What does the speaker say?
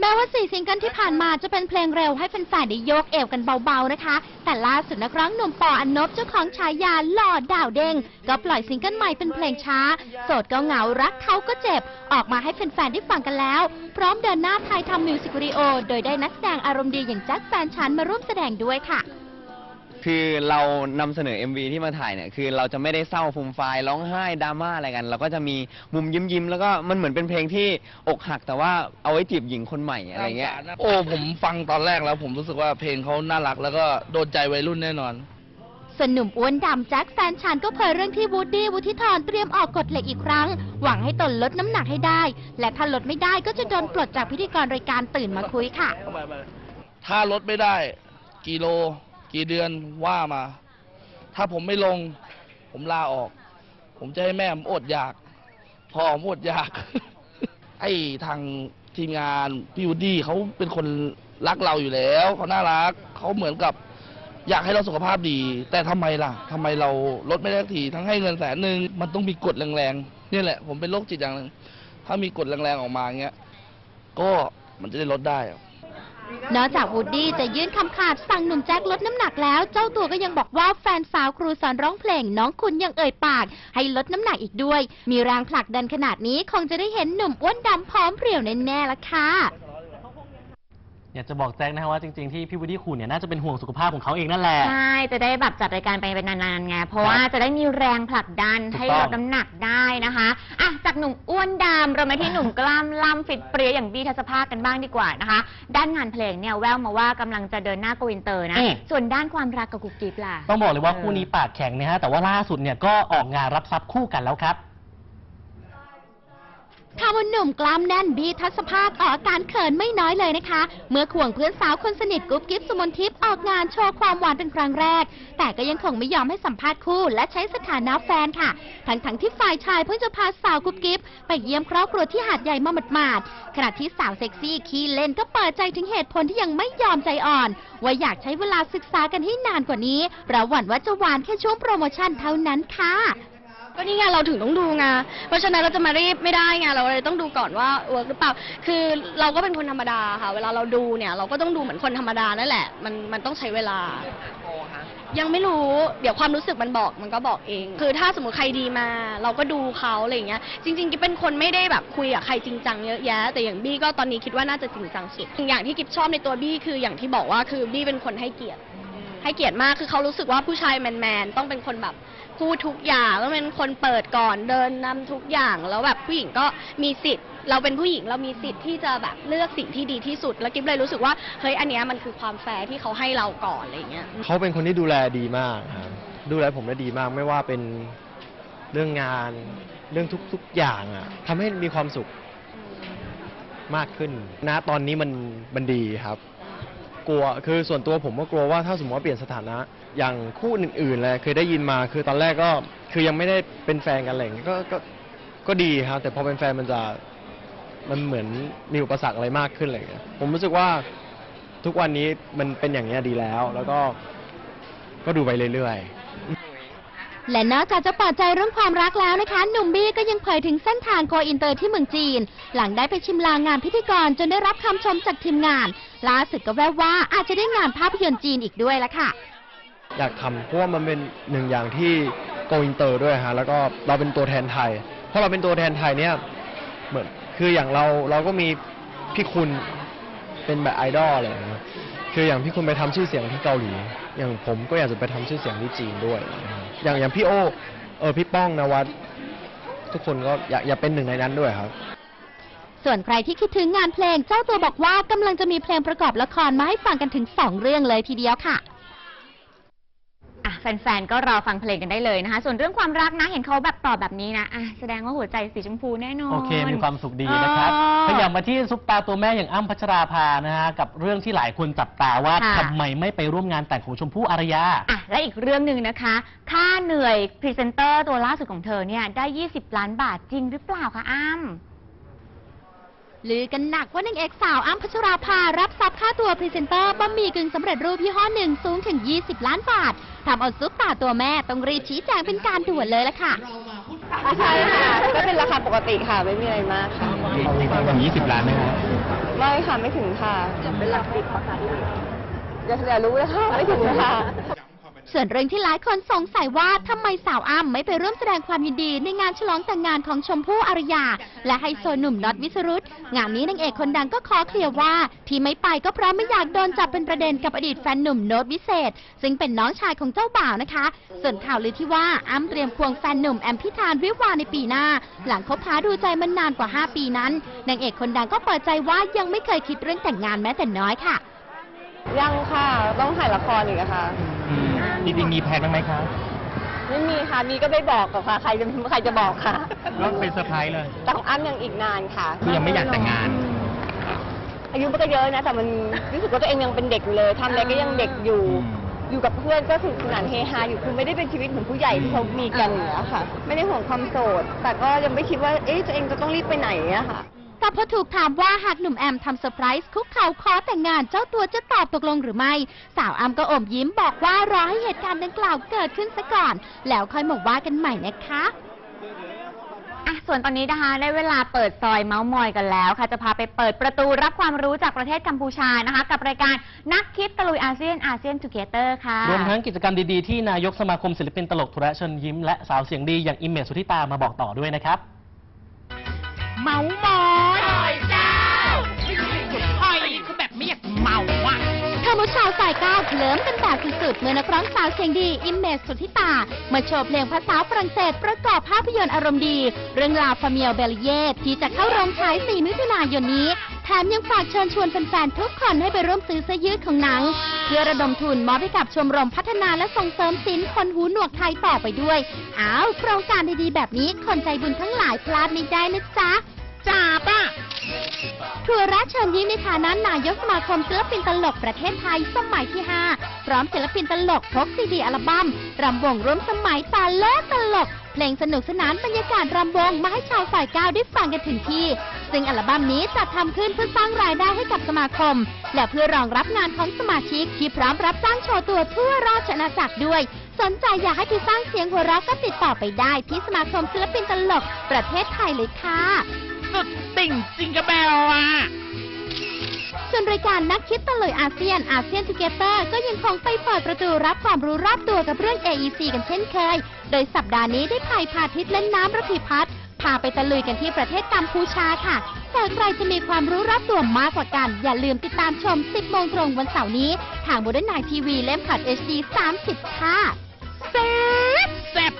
แม้ว่าสี่ซิงเกิลที่ผ่านมาจะเป็นเพลงเร็วให้แฟนๆได้โยกเอวกันเบาๆนะคะ แต่ล่าสุดนักร้องหนุ่มปออันนบเจ้าของฉายาหล่อดาวเด้งก็ปล่อยซิงเกิลใหม่เป็นเพลงช้า โสดก็เหงารักเขาก็เจ็บ ออกมาให้แฟนๆได้ฟังกันแล้ว พร้อมเดินหน้าถ่ายทำมิวสิกวิดีโอ โดยได้นักแสดงอารมณ์ดีอย่างแจ็คแฟนฉันมาร่วมแสดงด้วยค่ะ คือเรานำเสนอ MV ที่มาถ่ายเนี่ยคือเราจะไม่ได้เศร้าฟูมไฟายร้องไห้ดราม่าอะไรกัน เราก็จะมีมุมยิ้มยิ้มๆแล้วก็มันเหมือนเป็นเพลงที่อกหัก แต่ว่าเอาไว้จีบหญิงคนใหม่อะไรเงี้ย โอ้ผมฟังตอนแรกแล้ว ผมรู้สึกว่าเพลงเขาน่ารักแล้วก็โดนใจวัยรุ่นแน่นอน ส่วนหนุ่มอ้วนดำแจ็คแฟนฉันก็เผยเรื่องที่วูดดี้วุฒิธรเตรียมออกกฎเหล็กอีกครั้ง หวังให้ตนลดน้ำหนักให้ได้ และถ้าลดไม่ได้ก็จะโดนปลดจากพิธีกรรายการตื่นมาคุยค่ะ ถ้าลดไม่ได้กี่โล กี่เดือนว่ามา ถ้าผมไม่ลง ผมลาออก ผมจะให้แม่ผมอดอยากพ่อผมอดอยาก ไอ้ทางทีมงานพี่วูดดี้เขาเป็นคนรักเราอยู่แล้วเขาน่ารักเขาเหมือนกับอยากให้เราสุขภาพดี แต่ทำไมล่ะทำไมเราลดไม่ได้สักทีทั้งให้เงินแสนหนึ่งมันต้องมีกฎแรงๆนี่แหละ ผมเป็นโรคจิตอย่างหนึ่งถ้ามีกฎแรงๆออกมาเงี้ย ก็มันจะได้ลดได้ นอกจากวูดดี้จะยื่นคำขาดสั่งหนุ่มแจ็คลดน้ำหนักแล้ว เจ้าตัวก็ยังบอกว่าแฟนสาวครูสอนร้องเพลงน้องคุณยังเอ่ยปาก ให้ลดน้ำหนักอีกด้วย มีแรงผลักดันขนาดนี้คงจะได้เห็นหนุ่มอ้วนดำพร้อมเพรียวแน่ๆละค่ะ อยากจะบอกแจ็คนะฮะว่าจริงๆที่พี่วูดดี้ขู่เนี่ยน่าจะเป็นห่วงสุขภาพของเขาเองนั่นแหละ ใช่ จะได้แบบจัดรายการไปเป็นนานๆไง เพราะว่าจะได้มีแรงผลักดันถูกให้ต้ลองดน้ำหนักได้นะคะอะจากหนุ่มอ้วนดำเรามาที่หนุ่มกล้ามล่ำฟิตเปรี้ยอย่างบี้ทัศภาคกันบ้างดีกว่านะคะ ด้านงานเพลงเนี่ยแววมาว่ากำลังจะเดินหน้าโกวินเตอร์นะ อืม ส่วนด้านความรักกับกุ๊กกิ๊บล่ะ ต้องบอกเลยว่าคู่นี้ปากแข็งนะฮะแต่ว่าล่าสุดเนี่ยก็ออกงานรับทรัพย์คู่กันแล้วครับ ทำเอาหนุ่มกล้ามแน่นบีทัศภาคออกอาการเขินไม่น้อยเลยนะคะ เมื่อควงเพื่อนสาวคนสนิทกุ๊บกิ๊บสุมนทิพย์ออกงานโชว์ความหวานเป็นครั้งแรก แต่ก็ยังคงไม่ยอมให้สัมภาษณ์คู่ และใช้สถานะแฟนค่ะ ทั้งๆที่ฝ่ายชายเพิ่งจะพาสาวกุ๊บกิ๊บไปเยี่ยมครอบครัวที่หาดใหญ่มาหมาดๆขณะที่สาวเซ็กซี่ขี้เล่นก็เปิดใจถึงเหตุผลที่ยังไม่ยอมใจอ่อน ว่าอยากใช้เวลาศึกษากันให้นานกว่านี้เพราะหวั่นว่าจะหวานแค่ช่วงโปรโมชั่นเท่านั้นค่ะ ก็นี่ไงเราถึงต้องดูไงเพราะฉะนั้นเราจะมารีบไม่ได้ไงเราเลยต้องดูก่อนว่าเวิร์กหรือเปล่า คือเราก็เป็นคนธรรมดาค่ะ เวลาเราดูเนี่ยเราก็ต้องดูเหมือนคนธรรมดานั่นแหละ มันมันต้องใช้เวลา ยังไม่รู้ เดี๋ยวความรู้สึกมันบอกมันก็บอกเอง คือถ้าสมมติใครดีมา เราก็ดูเขาอะไรอย่างเงี้ย จริงๆกิ๊บเป็นคนไม่ได้แบบคุยกับใครจริงจังเยอะแยะ แต่อย่างบี้ก็ตอนนี้คิดว่าน่าจะจริงจังสุด อย่างที่กิ๊บชอบในตัวบี้คืออย่างที่บอกว่าคือบี้เป็นคนให้เกียรติให้เกียรติมากคือเขารู้สึกว่าผู้ชายแมนๆต้องเป็นคนแบบ พูดทุกอย่างต้องเป็นคนเปิดก่อนเดินนำทุกอย่าง แล้วแบบผู้หญิงก็มีสิทธิ์ เราเป็นผู้หญิงเรามีสิทธิ์ที่จะแบบเลือกสิ่งที่ดีที่สุด แล้วกิ๊บเลยรู้สึกว่าเฮ้ยอันเนี้ยมันคือความแฟร์ที่เขาให้เราก่อนอะไรอย่างเงี้ย เขาเป็นคนที่ดูแลดีมากครับดูแลผมได้ดีมากไม่ว่าเป็นเรื่องงานเรื่องทุกๆอย่างอะทำให้มีความสุขมากขึ้นนะตอนนี้มันมันดีครับ กลัวคือส่วนตัวผมก็กลัวว่าถ้าสมมติว่าเปลี่ยนสถานะ อย่างคู่อื่นๆเลยเคยได้ยินมาคือตอนแรกก็คือยังไม่ได้เป็นแฟนกันอะไรอย่างเงี้ยก็ก็ก็ดีครับ แต่พอเป็นแฟนมันจะมันเหมือนมีอุปสรรคอะไรมากขึ้นอะไรอย่างเงี้ยผมรู้สึกว่าทุกวันนี้มันเป็นอย่างเงี้ยดีแล้ว แล้วก็ก็ดูไปเรื่อยๆ และนอกจากจะเปิดใจเรื่องความรักแล้วนะคะ หนุ่มบี้ก็ยังเผยถึงเส้นทางโกอินเตอร์ที่เมืองจีน หลังได้ไปชิมลางงานพิธีกรจนได้รับคำชมจากทีมงานล่าสุดก็แววว่าอาจจะได้งานภาพยนตร์จีนอีกด้วยละค่ะ อยากทำเพราะว่ามันเป็นหนึ่งอย่างที่โกอินเตอร์ด้วยฮะแล้วก็เราเป็นตัวแทนไทย เพราะเราเป็นตัวแทนไทยเนี่ยเหมือนคืออย่างเราเราก็มีพี่คุณเป็นแบบไอดอลอะไรอย่างเงี้ยคืออย่างพี่คุณไปทำชื่อเสียงที่เกาหลี อย่างผมก็อยากจะไปทำชื่อเสียงที่จีนด้วยนะครับอย่างอย่างพี่โอเออพี่ป้องนวัดทุกคนก็อยากอยากเป็นหนึ่งในนั้นด้วยครับ ส่วนใครที่คิดถึงงานเพลงเจ้าตัวบอกว่ากำลังจะมีเพลงประกอบละครมาให้ฟังกันถึง 2 เรื่องเลยทีเดียวค่ะอะ แฟนๆ ก็รอฟังเพลงกันได้เลยนะคะ ส่วนเรื่องความรักนะ เห็นเขาแบบตอบแบบนี้นะอะแสดงว่าหัวใจสีชมพูแน่นอน โอเค มีความสุขดีนะครับอ๋อขยับมาที่ซุปตาตัวแม่อย่างอ้ำพัชราภานะฮะ กับเรื่องที่หลายคนจับตาว่าค่ะ ทำไมไม่ไปร่วมงานแต่งของชมพู่อารยา อะและอีกเรื่องหนึ่งนะคะ ค่าเหนื่อยพรีเซนเตอร์ตัวล่าสุดของเธอเนี่ยได้ 20 ล้านบาทจริงหรือเปล่าคะอ้ำ ลือกันหนักว่านางเอกสาวอ้ำพัชราภารับทรัพย์ค่าตัวพรีเซนเตอร์บะหมี่กึ่งสำเร็จรูปยี่ห้อหนึ่งสูงถึง 20 ล้านบาททำเอาซุปตาตัวแม่ต้องรีบชี้แจงเป็นการด่วนเลยละค่ะไม่ใช่ค่ะก็เป็นราคาปกติค่ะไม่มีอะไรมากค่ะถึง20 ล้านไหมครับไม่ค่ะไม่ถึงค่ะจะเป็นหลักสิบค่ะอย่าอย่ารู้นะคะไม่ถึงค่ะ ส่วนเรื่องที่หลายคนสงสัยว่าทำไมสาวอ้ำไม่ไปร่วมแสดงความยินดีในงานฉลองแต่งงานของชมพู่อารยา และไฮโซหนุ่มน็อตวิสรุตงานนี้นางเอกคนดังก็ขอเคลียร์ว่า ที่ไม่ไปก็เพราะไม่อยากโดนจับเป็นประเด็นกับอดีตแฟนหนุ่มโน้ตวิเศษ ซึ่งเป็นน้องชายของเจ้าบ่าวนะคะ ส่วนข่าวลือที่ว่าอ้ำเตรียมควงแฟนหนุ่มแอมพิธานวิวาในปีหน้า หลังคบหาดูใจมันนานกว่า 5 ปีนั้นนางเอกคนดังก็เปิดใจว่ายังไม่เคยคิดเรื่องแต่งงานแม้แต่น้อยค่ะ ยังค่ะต้องถ่ายละครอีกอะค่ะ จริงๆมีแพลนบ้างไหมครับไม่มีค่ะ มีก็ไม่บอกหรอกค่ะ ใครจะใครจะบอกค่ะ ก็เป็นเซอร์ไพรส์เลยแต่ของอ้ำยังอีกนานค่ะ คือยังไม่อยากแต่งงาน อายุมันก็เยอะนะ แต่มันรู้สึกว่าตัวเองยังเป็นเด็กอยู่เลยทำอะไรก็ยังเด็กอยู่อยู่กับเพื่อนก็สนุกสนานเฮฮาอยู่ คือไม่ได้เป็นชีวิตเหมือนผู้ใหญ่ที่เขามีกันอย่างเงี้ยค่ะ ไม่ได้ห่วงความโสด แต่ก็ยังไม่คิดว่า เอ๊ะ ตัวเองจะต้องรีบไปไหนอะค่ะ แต่พอถูกถามว่าหากหนุ่มแอมทำเซอร์ไพรส์คุกเข่าขอแต่งงานเจ้าตัวจะตอบตกลงหรือไม่ สาวอำก็อมยิ้มบอกว่ารอให้เหตุการณ์ดังกล่าวเกิดขึ้นซะก่อน แล้วค่อยมาว่ากันใหม่นะคะอะส่วนตอนนี้นะคะได้เวลาเปิดซอยเมาส์มอยกันแล้วค่ะ จะพาไปเปิดประตูรับความรู้จากประเทศกัมพูชานะคะ กับรายการนักคิดตะลุยอาเซียนอาเซียนทูเกเตอร์ค่ะ รวมทั้งกิจกรรมดีๆที่นายกสมาคมศิลปินตลกธุระเชิญยิ้มและสาวเสียงดีอย่างอิมเมจสุธิตามาบอกต่อด้วยนะครับ เมาส์มอยเจ้าหอยคือแบบไม่อยากเมาอะเธอมุชาวสายก้าวเคลิ้มกันแบบสุดๆ เมื่อนักร้องสาวเสียงดี อิมเมจสุทธิตา มาโชว์เพลงภาษาฝรั่งเศสประกอบภาพยนตร์อารมณ์ดี เรื่องราวฟาเมียลเบลเยตที่จะเข้าโรงฉาย 4 มิถุนายนนี้ แถมยังฝากเชิญชวนแฟนๆ ทุกคนให้ไปร่วมซื้อเสื้อยืดของหนัง พื่อระดมทุนมอบให้กับชมรมพัฒนาและส่งเสริมศิลป์คนหูหนวกไทยต่อไปด้วย อ้าวโครงการดีๆแบบนี้คนใจบุญทั้งหลายพลาดไม่ได้นะจ๊ะจ้าป่ะทัวระเชิญยิ้มในฐานะนายกสมาคมศิลปินตลกประเทศไทยสมัยที่ 5 พร้อมศิลปินตลกพกซีดีอัลบั้มรำวงร่วมสมัยตาเลิศตลก เพลงสนุกสนานบรรยากาศรำวงมาให้ชาวฝ่ายก้าวได้ฟังกันถึงที่ ซึ่งอัลบั้มนี้จะทำขึ้นเพื่อสร้างรายได้ให้กับสมาคม และเพื่อรองรับงานของสมาชิกที่พร้อมรับจ้างโชว์ตัวทั่วราชอาณาจักรด้วย สนใจอยากให้ไปสร้างเสียงหัวเราะก็ติดต่อไปได้ที่สมาคมศิลปินตลกประเทศไทยเลยค่ะ สุดติ่งจิงกระเบลอะส่วนรายการนักคิดตะลุยอาเซียนอาเซียนทูเกเตอร์ก็ยังคงไปเปิดประตูรับความรู้รอบตัวกับเรื่อง AEC กันเช่นเคย โดยสัปดาห์นี้ได้ภัยพาทิตย์และน้ำระพีพัฒน์ พาไปตะลุยกันที่ประเทศกัมพูชาค่ะ แต่ใครจะมีความรู้รอบตัวมากกว่ากัน อย่าลืมติดตามชม 10 โมงตรงวันเสาร์นี้ ทางบนไดนายทีวีเล่มขัด HD 30 ค่ะแซ่บแซ่บ